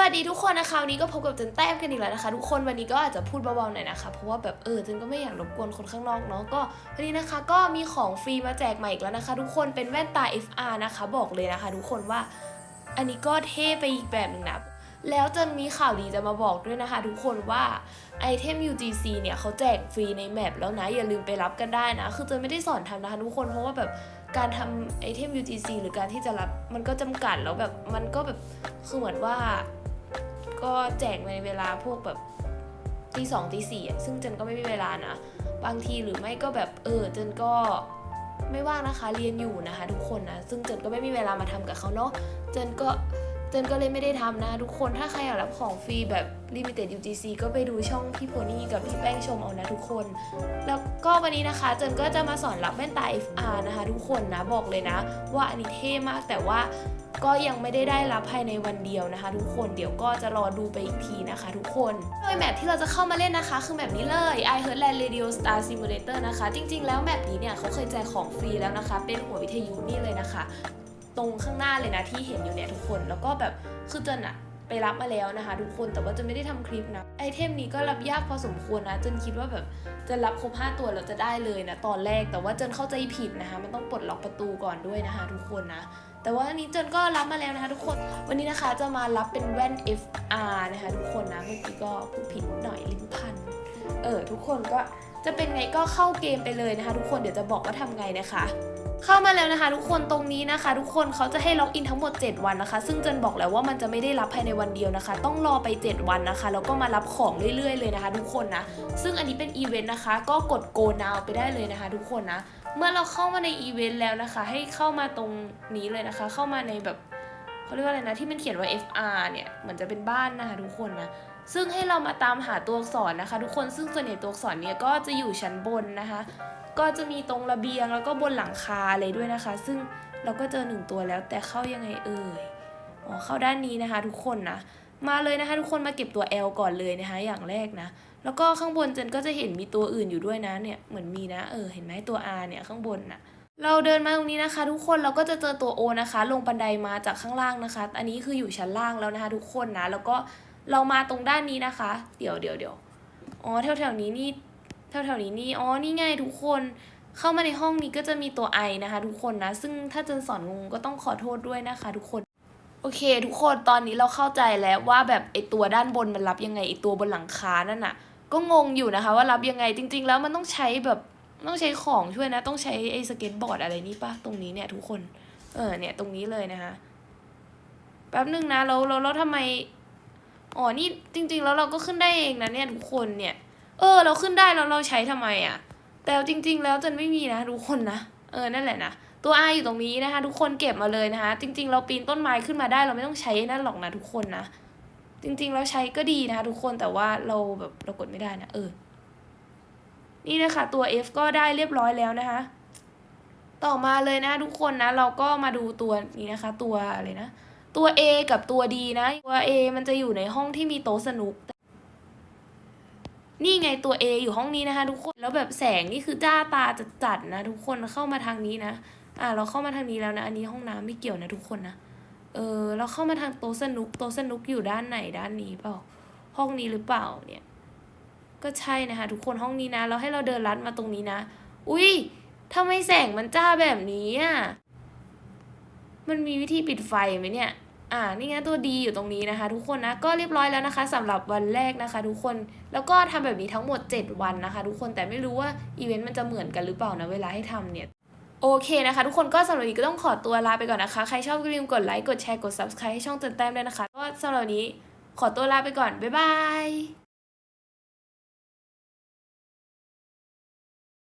วัสดีทุกคนนะคะวันนี้ก็พบกับเจนแต้มกันอีกแล้วนะคะ ทุกคนวันนี้ก็อาจจะพูดเบาๆหน่อยนะคะเพราะว่าแบบเออเจนก็ไม่อยากรบกวนคนข้างนอกเนาะก็วันนี้นะคะก็มีของฟรีมาแจกใหม่อีกแล้วนะคะ ทุกคนเป็นแว่นตา FR นะคะ บอกเลยนะคะ ทุกคนว่าอันนี้ก็เท่ไปอีกแบบหนึ่งนะแล้วจนมีข่าวดีจะมาบอกด้วยนะคะ ทุกคนว่าไอเทม UGC เนี่ยเขาแจกฟรีในแมปแล้วนะ อย่าลืมไปรับกันได้นะ คือเจนไม่ได้สอนทำนะคะทุกคนเพราะว่าแบบการทำไอเทม UGC หรือการที่จะรับมันก็จำกัดแล้วแบบมันก็แบบคือเหมือนว่า ก็แจกในเวลาพวกแบบตีสองตีสี่อะซึ่งเจนก็ไม่มีเวลานะ บางทีหรือไม่ก็แบบเออเจนก็ไม่ว่างนะคะเรียนอยู่นะคะ ทุกคนนะ ซึ่งเจนก็ไม่มีเวลามาทำกับเขาเนาะเจนก็เจนก็เลยไม่ได้ทำนะ ทุกคนถ้าใครอยากรับของฟรีแบบ Limited UGC ก็ไปดูช่องพี่โพนี่กับพี่แป้งชมเอานะทุกคน แล้วก็วันนี้นะคะ เจนก็จะมาสอนรับแว่นตา FR นะคะ ทุกคนนะบอกเลยนะ ว่าอันนี้เท่มากแต่ว่า ก็ยังไม่ได้ได้รับภายในวันเดียวนะคะ ทุกคนเดี๋ยวก็จะรอดูไปอีกทีนะคะ ทุกคนโดยแมปที่เราจะเข้ามาเล่นนะคะ คือแมปนี้เลย I Heartland Radio Star Simulator นะคะ จริง ๆ แล้วแมปนี้เนี่ยเขาเคยแจกของฟรีแล้วนะคะ เป็นหัววิทยุนี่เลยนะคะ ตรงข้างหน้าเลยนะที่เห็นอยู่เนี่ยทุกคนแล้วก็แบบคือเจนอะ ไปรับมาแล้วนะคะ ทุกคนแต่ว่าจะไม่ได้ทำคลิปนะไอเทมนี้ก็รับยากพอสมควรนะจนคิดว่าแบบจะรับครบ5ตัวเราจะได้เลยนะตอนแรกแต่ว่าจนเข้าใจผิดนะคะ มันต้องปลดล็อกประตูก่อนด้วยนะคะ ทุกคนนะแต่ว่าอันนี้จนก็รับมาแล้วนะคะ ทุกคนวันนี้นะคะจะมารับเป็นแว่น FR นะคะ ทุกคนนะเมื่อกี้ก็พูดผิดหน่อยลิ้นพันเออทุกคนก็ จะเป็นไงก็เข้าเกมไปเลยนะคะ ทุกคนเดี๋ยวจะบอกว่าทำไงนะคะเข้ามาแล้วนะคะ ทุกคนตรงนี้นะคะ ทุกคนเขาจะให้ล็อกอินทั้งหมด 7 วันนะคะ ซึ่งเจนบอกแล้วว่ามันจะไม่ได้รับภายในวันเดียวนะคะ ต้องรอไป 7 วันนะคะแล้วก็มารับของเรื่อยๆเลยนะคะ ทุกคนนะซึ่งอันนี้เป็นอีเวนต์นะคะ ก็กด go now ไปได้เลยนะคะ ทุกคนนะเมื่อเราเข้ามาในอีเวนต์แล้วนะคะ ให้เข้ามาตรงนี้เลยนะคะ เข้ามาในแบบเขาเรียกว่าอะไรนะที่มันเขียนว่า FR เนี่ยเหมือนจะเป็นบ้านนะคะ ทุกคนนะ ซึ่งให้เรามาตามหาตัวอักษรนะคะ ทุกคนซึ่งส่วนใหญ่ตัวอักษรเนี่ยก็จะอยู่ชั้นบนนะคะ ก็จะมีตรงระเบียงแล้วก็บนหลังคาอะไรด้วยนะคะ ซึ่งเราก็เจอหนึ่งตัวแล้วแต่เข้ายังไงเอ่ยอ๋อเข้าด้านนี้นะคะ ทุกคนนะมาเลยนะคะ ทุกคนมาเก็บตัว L ก่อนเลยนะคะ อย่างแรกนะ แล้วก็ข้างบนเจนก็จะเห็นมีตัวอื่นอยู่ด้วยนะเนี่ยเหมือนมีนะเออเห็นไหมตัว R เนี่ยข้างบนน่ะเราเดินมาตรงนี้นะคะ ทุกคนเราก็จะเจอตัว O นะคะ ลงบันไดมาจากข้างล่างนะคะ อันนี้คืออยู่ชั้นล่างแล้วนะคะ ทุกคนนะแล้วก็ เรามาตรงด้านนี้นะคะ เดี๋ยวเดี๋ยวเดี๋ยวอ๋อแถวแถวๆนี้นี่แถวแถวๆนี้นี่อ๋อนี่ไงทุกคนเข้ามาในห้องนี้ก็จะมีตัว I นะคะ ทุกคนนะ ซึ่งถ้าเจนสอนงงก็ต้องขอโทษด้วยนะคะ ทุกคน โอเค ทุกคนตอนนี้เราเข้าใจแล้วว่าแบบไอตัวด้านบนมันรับยังไงไอตัวบนหลังคานั่นน่ะ ก็งงอยู่นะคะ ว่ารับยังไงจริง ๆ แล้วมันต้องใช้แบบต้องใช้ของช่วยนะ ต้องใช้ไอสเก็ตบอร์ดอะไรนี่ปะตรงนี้เนี่ยทุกคน เออเนี่ยตรงนี้เลยนะคะแป๊บหนึ่งนะแล้วแล้วแล้วทำไม อ๋อ นี่จริง ๆ แล้วเราก็ขึ้นได้เองนะเนี่ยทุกคนเนี่ย เออ เราขึ้นได้แล้วเราใช้ทำไมอะ่ะ แต่จริง ๆ แล้วจนไม่มีนะทุกคนนะ เออ นั่นแหละนะ ตัว R อยู่ตรงนี้นะคะ ทุกคนเก็บมาเลยนะคะ จริง ๆ เราปีนต้นไม้ขึ้นมาได้เราไม่ต้องใช้นั่นหรอกนะทุกคนนะ จริงๆแล้วใช้ก็ดีนะคะทุกคนแต่ว่าเราแบบเรากดไม่ได้นะ เออ นี่นะคะตัว F ก็ได้เรียบร้อยแล้วนะคะ ต่อมาเลยนะทุกคนนะ เราก็มาดูตัวนี้นะคะ ตัวอะไรนะ ตัว A กับตัว D นะ ตัว A มันจะอยู่ในห้องที่มีโต๊ะสนุก นี่ไงตัว A อยู่ห้องนี้นะคะ ทุกคน แล้วแบบแสงนี่คือจ้าตาจัดๆนะ ทุกคนเข้ามาทางนี้นะ อ่าเราเข้ามาทางนี้แล้วนะ อันนี้ห้องน้ำไม่เกี่ยวนะทุกคนนะ เออเราเข้ามาทางโต๊ะสนุก โต๊ะสนุกอยู่ด้านไหนด้านนี้เปล่า ห้องนี้หรือเปล่าเนี่ย ก็ใช่นะคะ ทุกคนห้องนี้นะ แล้วให้เราเดินลัดมาตรงนี้นะ อุ้ยทำไมแสงมันจ้าแบบนี้อะ มันมีวิธีปิดไฟไหมเนี่ย อ่า นี่ไงตัวดีอยู่ตรงนี้นะคะ ทุกคนนะ ก็เรียบร้อยแล้วนะคะสำหรับวันแรกนะคะ ทุกคน แล้วก็ทำแบบนี้ทั้งหมด 7 วันนะคะ ทุกคน แต่ไม่รู้ว่าอีเวนต์มันจะเหมือนกันหรือเปล่านะ เวลาให้ทำเนี่ยโอเคนะคะ ทุกคนก็สำหรับนี้ก็ต้องขอตัวลาไปก่อนนะคะ ใครชอบก็อย่าลืมกดไลค์ กดแชร์ กด subscribe ให้ช่องเตือนแต้มด้วยนะคะ ก็สำหรับนี้ขอตัวลาไปก่อน บ๊ายบาย